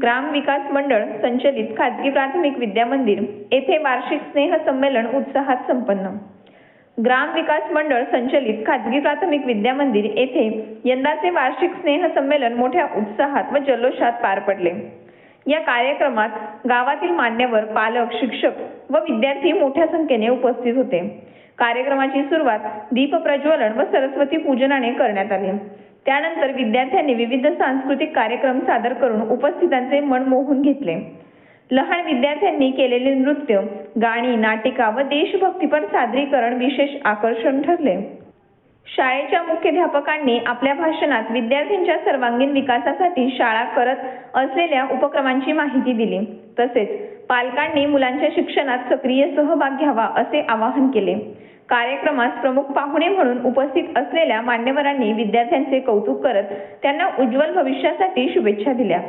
ग्राम विकास मंडळ संचलित खाजगी प्राथमिक विद्या मंदिर येथे वार्षिक स्नेह संमेलन उत्साहात संपन्न. ग्राम विकास मंडळ संचलित खाजगी प्राथमिक विद्या मंदिर येथे यंदाचे वार्षिक स्नेह संमेलन मोठ्या उत्साहात व जल्लोषात पार पडले. या कार्यक्रमात गावातील मान्यवर पालक शिक्षक व विद्यार्थी मोठ्या संख्येने उपस्थित होते. कार्यक्रमाची सुरुवात दीप प्रज्वलन व सरस्वती पूजनाने करण्यात आली. त्यानंतर विद्यार्थ्यांनी विविध सांस्कृतिक कार्यक्रम सादर करून उपस्थितांचे मन मोहून घेतले. लहान विद्यार्थ्यांनी केलेले नृत्य गाणी नाटिका व देशभक्तीपर सादरीकरण विशेष आकर्षण ठरले. शाळेच्या मुख्याध्यापकांनी आपल्या भाषणात विद्यार्थ्यांच्या सर्वांगीण विकासासाठी शाळा करत असलेल्या उपक्रमांची माहिती दिली. तसेच पालकांनी मुलांच्या शिक्षणात सक्रिय सहभाग घ्यावा असे आवाहन केले. कार्यक्रमास प्रमुख पाहुणे म्हणून उपस्थित असलेल्या मान्यवरांनी विद्यार्थ्यांचे कौतुक करत त्यांना उज्ज्वल भविष्यासाठी शुभेच्छा दिल्या.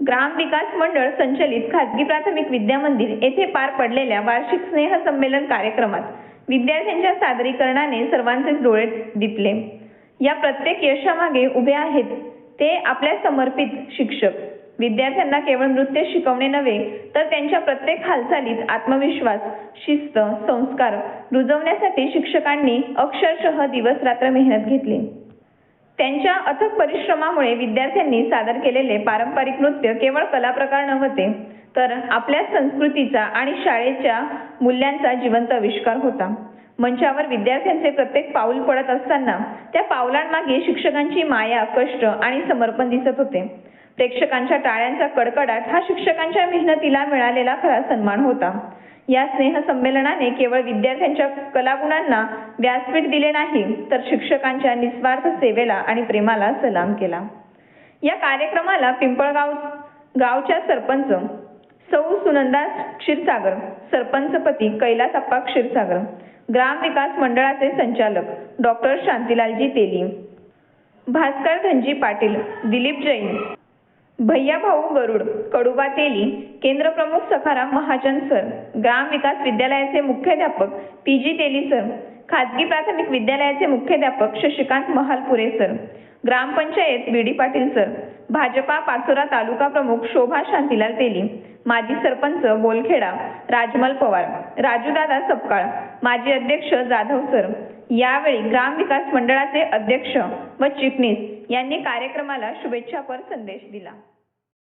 ग्राम विकास मंडळ संचलित खाजगी प्राथमिक विद्या मंदिर येथे पार पडलेल्या वार्षिक स्नेह संमेलन कार्यक्रमात विद्यार्थ्यांच्या सादरीकरणाने सर्वांचे डोळे दिपले. या प्रत्येक यशामागे उभे आहेत ते आपल्या समर्पित शिक्षक. विद्यार्थ्यांना केवळ नृत्य शिकवणे नव्हे तर त्यांच्या प्रत्येक हालचालीत आत्मविश्वास शिस्त संस्कार रुजवण्यासाठी शिक्षकांनी अक्षरशः दिवस रात्र मेहनत घेतली. त्यांच्या अथक परिश्रमामुळे विद्यार्थ्यांनी सादर केलेले पारंपरिक नृत्य केवळ कलाप्रकार नव्हते तर आपल्या संस्कृतीचा आणि शाळेच्या मूल्यांचा जिवंत आविष्कार होता. मंचावर विद्यार्थ्यांचे प्रत्येक पाऊल पडत असताना त्या पावलांमागे शिक्षकांची माया कष्ट आणि समर्पण दिसत होते. प्रेक्षकांच्या टाळ्यांचा कडकडाट हा शिक्षकांच्या मेहनतीला मिळालेला खरा सन्मान होता. या स्नेह संमेलनाने केवळ विद्यार्थ्यांच्या कलागुणांना व्यासपीठ दिले नाही तर शिक्षकांच्या निस्वार्थ सेवेला आणि प्रेमाला सलाम केला. या कार्यक्रमाला पिंपळगाव गावच्या सरपंच सौ सुनंदा क्षीरसागर सरपंचपती कैलासप्पा क्षीरसागर ग्राम विकास मंडळाचे संचालक डॉक्टर शांतीलालजी तेली भास्कर धनजी पाटील दिलीप जैन भैया भाऊ गरुड कडुबा तेली केंद्रप्रमुख सखाराम महाजन सर ग्राम विकास विद्यालयाचे मुख्याध्यापक पी जी तेली सर खाजगी प्राथमिक विद्यालयाचे मुख्याध्यापक शशिकांत महालपुरे सर ग्रामपंचायत B D Patil sir Bhajapa Pachora taluka प्रमुख शोभा शांतीलाल तेली माजी सरपंच बोलखेडा राजमल पवार राजूदादा सपकाळ माजी अध्यक्ष जाधव सर. यावेळी ग्राम विकास मंडळाचे अध्यक्ष व चिटणीस यांनी कार्यक्रमाला शुभेच्छापर संदेश दिला.